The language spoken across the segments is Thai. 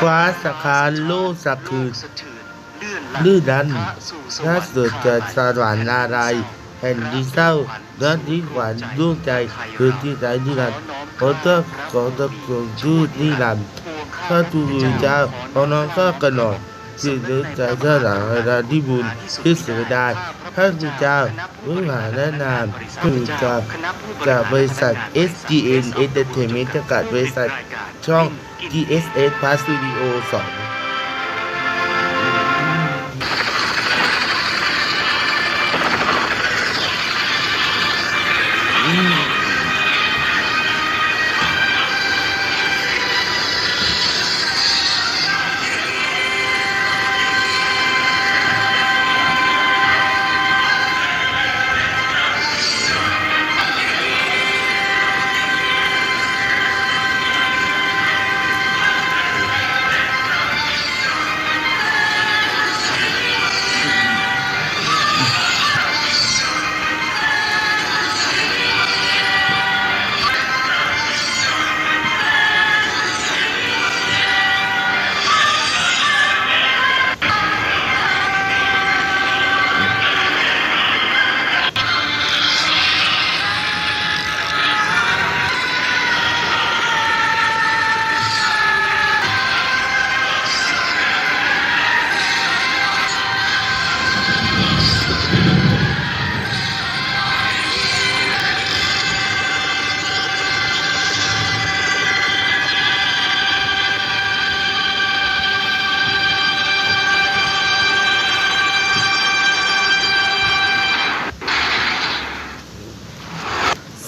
ฟ้าสะคารโลกสักคืนสะเทือลื่นนดันถ้าเกิดเกิดสวรรค์อะไรแผ่นดินเศร้าและที่หวานดวงใจคือที่ใจนิรันดร์ขอเจ้าขอตะกงชื่อนิรันดร์ข้าทูลเจ้าขอน้องข้ากันหน่อยสิ่งที่ใจเจ้าหลังราที่บุญที่เสียดาย ข้าพเจ้าวิหารแนะนำคือจากจากบริษัท SGN Entertainment จำกัดบริษัทช่อง GSS Plus Studio 2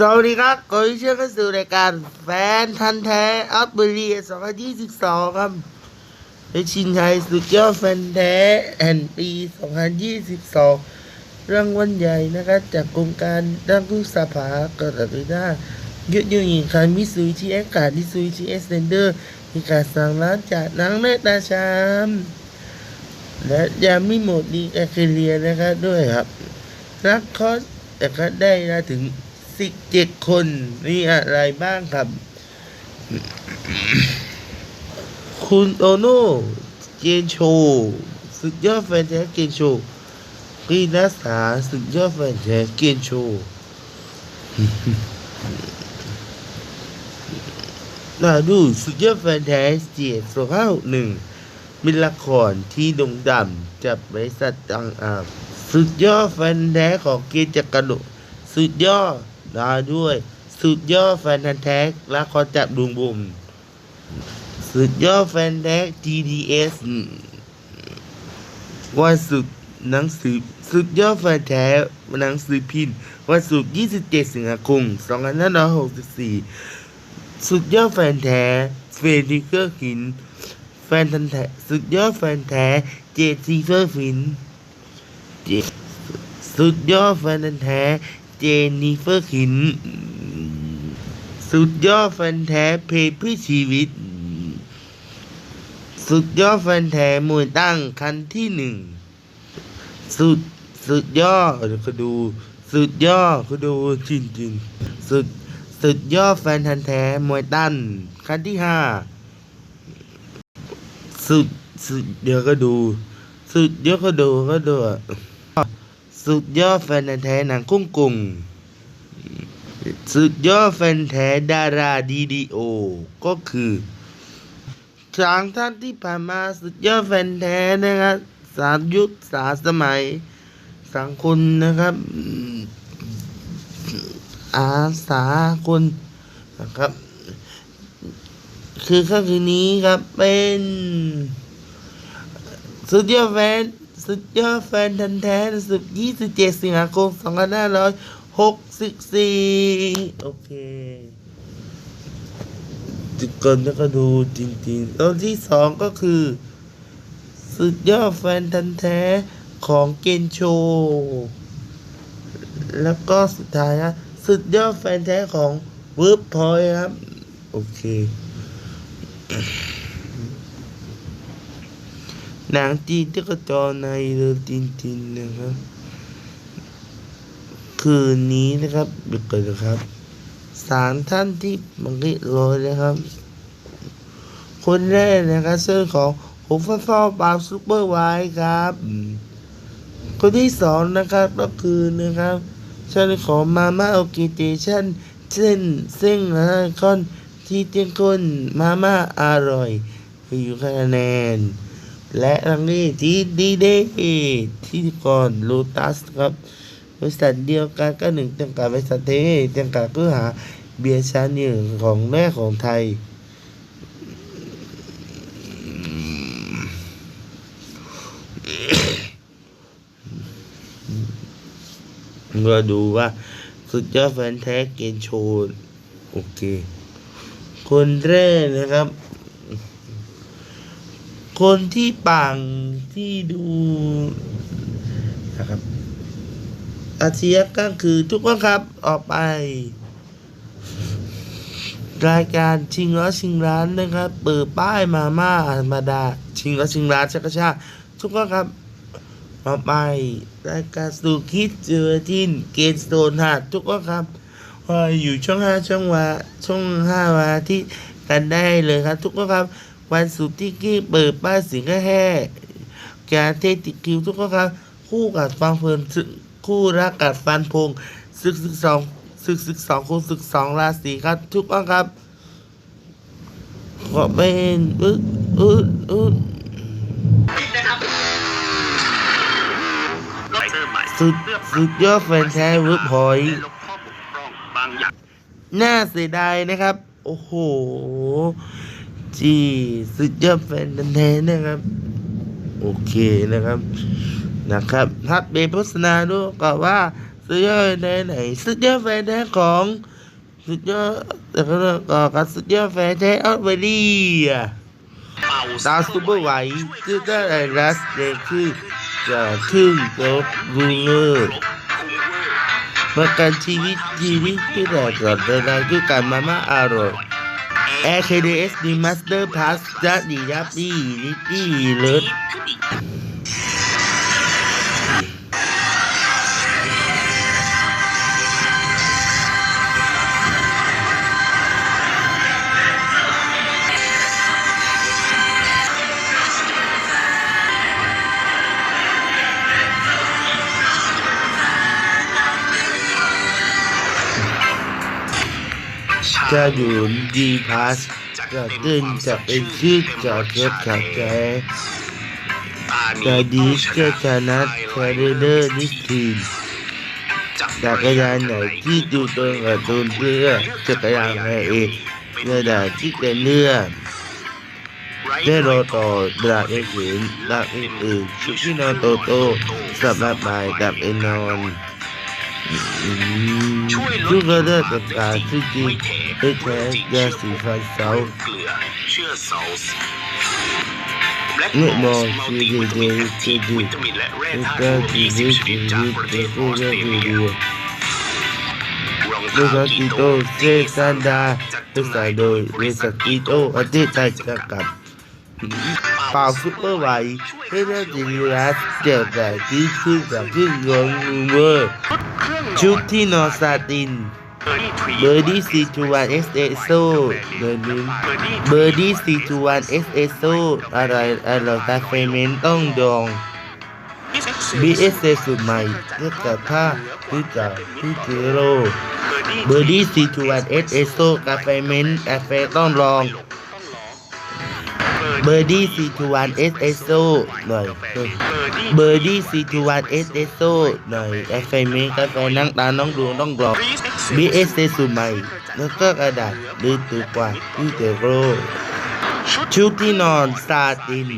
สวัสดีครับขอเชิญเข้าสู่รายการแฟนทันแท้อัปเบรี2022ครับและชินชัยสุดยอดแฟนแท้แห่งปี2022รางวัลใหญ่นะครับ จากกรมการด้านผู้สาภากรดด้ายุดยืนหญิงคันมิสุยที่แอคการ์ดิสุยที่เอสเซนเดอร์มีการสั่งร้านจากนางเนตราชามและยังไม่หมดดีแอคเรียนะครับด้วยครับนักคอสแต่ก็ได้นะถึง สิบเจ็ดคนนี่อะไรบ้างครับ คุณโตโน่เจนโชสุดยอดแฟนแท้เกนโชกีนัสาสุดยอดแฟนแท้เกนโชน่าดูสุดยอดแฟนแท้เจียสองห้าหกหนึ่งมีละครที่ดงดังจากบริษัทต่างอาสุดยอดแฟนแท้ของเกณฑ์จักรโดสุดยอด ลาด้วย สุดยอดแฟนพันธุ์และครจับดวงบุมสุดยอดแฟนแท้ GDS วันศุกร์หนังสือสุดยอดแฟนแท้หนังสือพิมพ์วันศุกร์27 สิงหาคม2564 สุดยอดแฟนแท้เฟรดิเกอร์หิน แฟนทันแท้สุดยอดแฟนแท้เจซีเฟอร์ฟินเจสุดยอดแฟนทันแท้ เจนิเฟอร์ขิน สุดยอดแฟนแท้เพจเพื่อชีวิต สุดยอดแฟนแท้มวยตั้งคันที่หนึ่ง สุดสุดยอดเดี๋ยวก็ดู สุดยอดก็ดูจริงจริงๆสุดสุดยอดแฟนทันธุ์แท้มวยตั้นคันที่ห้าสุดสุดเดี๋ยวก็ดู สุดเดี๋ยวก็ดูก็ดูอะ สุดยอดแฟนแท้หนังกุ้งกุงสุดยอดแฟนแท้ดาราดีดีโอ ก็คือสามท่านที่ผ่านมาสุดยอดแฟนแท้นะครับสามยุคสามสมัยสังคุณนะครับอืมอาสาคุณนะครับ คือค่ำคืนนี้ครับเป็นสุดยอดแฟน สุดยอดแฟนทันแท้สุด27สิงหาคม2564โอเคจุดก่อนแล้วก็ดูจริงๆตอนที่สองก็คือ สุดยอดแฟนทันแท้ของเกนโช แล้วก็สุดท้ายนะสุดยอดแฟนแท้ของเวิร์บพอยครับ โอเค หนังจีนที่กระจอในเรือจีนจีนนะครับ คืนนี้นะครับเดี๋ยวก่อนะครับสามท่านที่มังกิโรยนะครับ คนแรกนะครับเสื้อของหูฟ้าฟ้าปาซูเปอร์ไวท์ครับ คนที่สองนะครับก็คือนะครับเชิญของมาม่าโอกิเตชันเส้นเส้นและคอนที่เตี้ยงข้นมาม่าอร่อยอยู่คะแนน และรังนี้ทีดีเดย์ที่ก่อนโลตัสครับบริษัทเดียวกันก็หนึ่งเตียงกับบริษัทเทเตียงกับเพื่อหาเบียร์ชั้นหนึ่งของแรกของไทยเราดูว่าสุดยอดแฟนแท้เกณฑ์โชว์โอเค คนแรกนะครับ คนที่ปังที่ดูนะครับ อาเซียก็คือทุกคนครับออกไป รายการชิงร้อยชิงร้านนะครับ เปิดป้ายมาม่าธรรมดา ชิงร้อยชิงร้านชักกระชาทุกคนครับออกไป รายการสุคิดเจอทินเกนสโตนหาดทุกคนครับว่าอยู่ช่องห้าช่องวาช่องห้าวาที่กันได้เลยครับ ทุกคนครับ วันศุกร์ที่กี้เปิดป้ายสิงห์แห่กเทติคิวทุกคนครับ คู่กับฟังเพลินคู่รักกับฟันพงศึกศึกสองศึกศึกสองคู่ศึกสองราศีครับ ทุกคนครับขอเป็นอึดอึดอึดนะครับไฟเซอสุดสุดยอดแฟนแท้เวิร์กพอยต์ลบพอย่างน่าเสียดายนะครับ โอ้โห จีสุดยอดแฟนดันแท้นะครับ โอเคนะครับนะครับทัดเบโฆษณาด้วยก็ว่าสุดยอดแฟนไหนสุดยอดแฟนแท้ของสุดยอดแต่ก็ก็กับสุดยอดแฟนแท้ออสเตรเลียเป่าดาซูเปอร์ไวท์คือได้ไอรัสเดคือจะครึ่งโต๊ะรูเลอร์ประกันชีวิตชีวิตที่แต่ก่อนเดินทางด้วยกันมาม่าอร่อย Air KDS D Master Plus จะดียับดีดีเลิศ จะอยู่ดีพาสจะเต้นจะเป็นชื่อจะเกิดขัดใจจะดีแค่ชนะแคเดเดอร์นิทีมจักรยานไหนที่ดูตรงกับตูนเพื่อจักรยานไงเองเพื่อด่าที่เป็นเนื้อนได้รอต่อดราเอ็นหินดราอื่นชุดที่นอนโตโตสำหรับบ่ายกับเอ็นนอน อืมชุดกระเดิดต่างๆที่จริงได้แท้ยาสีฟันเสาเกลือเชื่อเซลส์เมื่อมอง ความซุปเปอร์ไวท์ให้ได้ดีแล้วเดี่ยวแต่ที่ขึ้นกับที่ยนต์รูเวอร์ ชุดที่นอนซาติน เบอร์ดี้ซีจูวันเอสเอสโซเบอร์ดี้เบอร์ดี้ซีจูวันเอสเอสโซอะไรอะไรแต่เฟเมนต้องดองบีเอสเอสุดใหม่เนื่องจากผ้าที่จากที่จิโรเบอร์ดี้ซีจูวันเอสเอสโซกาแฟเมนกาแฟต้องลอง เบอร์ดี้ซีทูวันเอสเอโซหน่อยเบอร์ดี้ซีทูวันเอสเอโซหน่อยกาแฟเมนกาแฟนั่งตาน้องดวงต้องกรอบ BS สุดใหม่แล้วก็กระดาษดื้อตัวกว่าที่เทโรชุดที่นอนซาติน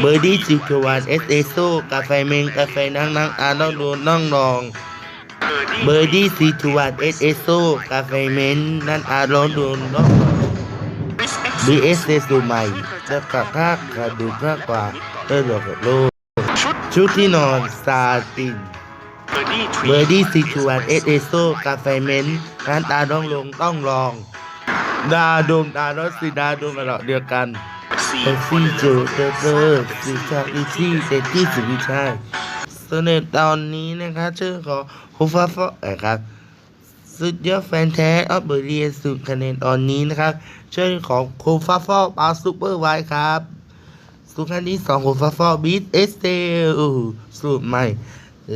เบอร์ดี้สิบวันเอสเอโซกาแฟเมงกาแฟนั่งนั่งอ่านต้องดูนั่งลองเบอร์ดี้สิบวันเอสเอโซกาแฟเมนนั่นอ่านลองดูน้อง บีเอสเอสูใหม่แล้วก็ค่ากระดูกมากกว่าเออหลอกโลก ชุดที่นอนซาตินเบอร์ดี้สิบวันเอสเอโซกาแฟเมนนั่นตาต้องลงต้องลอง ดาดงดาโนสิดาดงกระดอกเดียวกันเอซี่เจอเตอร์เตอร์สิชาอีซี่เซตี้สุวิชัยส่วนในตอนนี้นะครับชื่อของฮูฟาฟอนะครับ สุดยอดแฟนแท้ออฟเบอร์เรียสุดคะแนนตอนนี้นะครับเช่วยของโคฟาฟอปาซูเปอร์ไวครับสุดคันที่สองโคฟาฟอบีทเอสเตลสูตรใหม่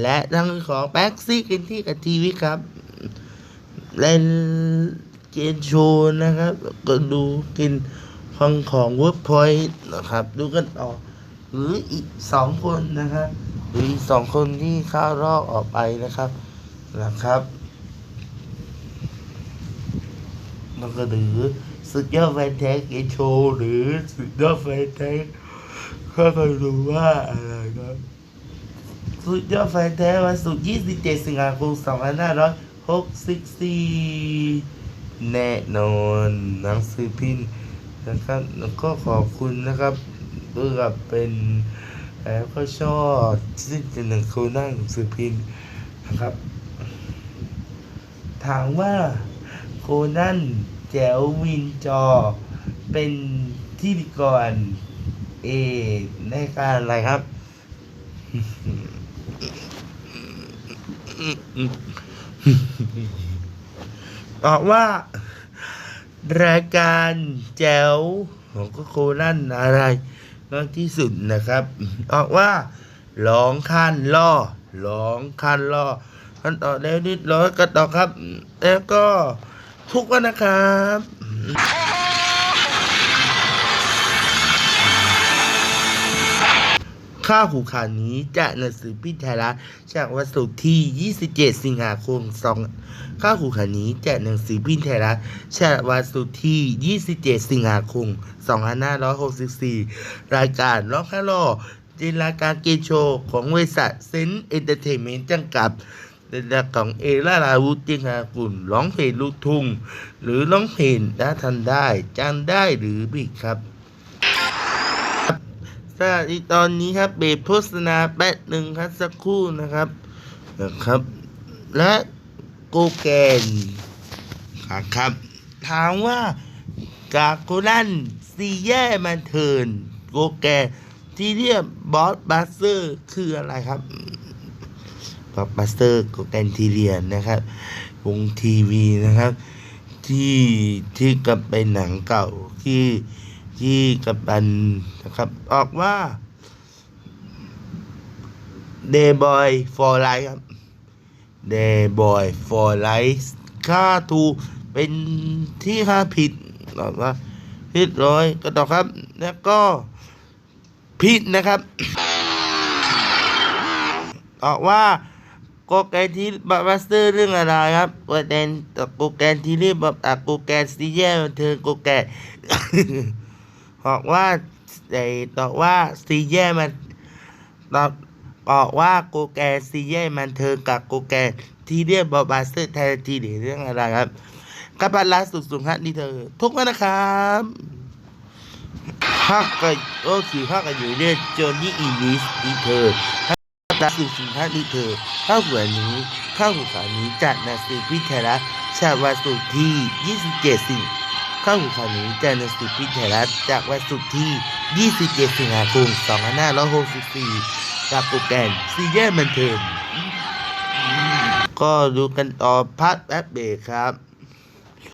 และทั้งของแบ็กซี่กินที่กับทีวีครับเล่นเกมโชว์นะครับ ก็ดูกินฟังของเวิร์กพอยต์นะครับ ดูกันต่อหรืออีกสองคนนะครับหรืออีกสองคนที่เข้ารอบออกไปนะครับนะครับ มันก็หรือสุดยอดแฟนแท้เกมโชหรือสุดยอดแฟนแท้ก็ไปดูว่าอะไรครับสุดยอดแฟนแท้วันศุกร์27 สิงหาคม2564 แน่นอนหนังสือพิมพ์นะครับแล้วก็ขอบคุณนะครับเพื่อเป็นแอบก็ชอบซึ่งเป็นหนังคนนหนังสือพิมพ์นะครับ ถามว่า โคนันแจ๋ววินจอ เป็นที่ดีกรเอในการอะไรครับบอกว่า รายการแจ๋วของก็โคนั่นอะไรมากที่สุดนะครับบอกว่าร้องคันล่อร้องคันล่อขั้นต่อแล้วนิดร้อยก็ต่อครับ แล้วก็ ทุกวันนะครับข้าหูข่าวนี้จากหนังสือพิมพ์ไทยรัฐจากวันศุกร์ที่ 27 สิงหาคม 2 ข้าหูข่าวนี้จากหนังสือพิมพ์ไทยรัฐจากวันศุกร์ที่ 27 สิงหาคม 2564 รายการล็อกฮัลโหลเป็นรายการเกมโชว์ของบริษัทเซนเอนเตอร์เทนเมนต์จำกัด เป็นรายกของเอล่าลาวุฒิงากุลร้องเพลงลูกทุ่งหรือร้องเพลงได้ทันได้จังได้หรือบิดครับสวัสดีตอนนี้ครับเบรกโฆษณาแป๊บหนึ่งครับสักครู่นะครับนะครับ และโกแกนครับ ถามว่ากาโกลันซีแย่มันเทินโกแกนที่เรียกบอสบัสเซอร์คืออะไรครับ บอสบัสเซอร์โกแกนทีเรียนนะครับวงทีวีนะครับ ที่ที่กับเป็นหนังเก่าที่ที่กับบันนะครับ ออกว่า Day Boy for Life ครับ Day Boy for Life ค่าถูเป็นที่ค่าผิดตอบว่าผิดร้อยก็ต่อครับ แล้วก็ผิดนะครับ ออกว่า โกแกนที่บัสเตอร์เรื่องอะไรครับโกแกนโกแกนที่เรียกแบบอะโกแกนซีแย่บันเทิงโกแกนบอกว่าไอ้ตอบว่าซีแย่มันตอบบอกว่าโกแกนซีแย่มันเทิงกับโกแกนที่เรียกบอบาสเตอร์แทนทีเดียเรื่องอะไรครับกับปันลาสุดสูงฮัทนี่เธอ ทุกวันนะครับภาคก็ก็คือภาคกันอยู่เรื่องโจนี่อีลิสนี่เธอ ตาสุสินค้าดีเธอข้าวหัวนี้ข้าวหัวขานี้จากนาซีพิเทระชาววันศุกร์ที่ 27 สิงข้าวหัวขานี้จากนาซีพิเทระจากวันศุกร์ที่ 27 สิงหาคม 2564จากโปรแกรมซีเย่มันเทิมก็ดูกันต่อพัดแอปเบรกครับ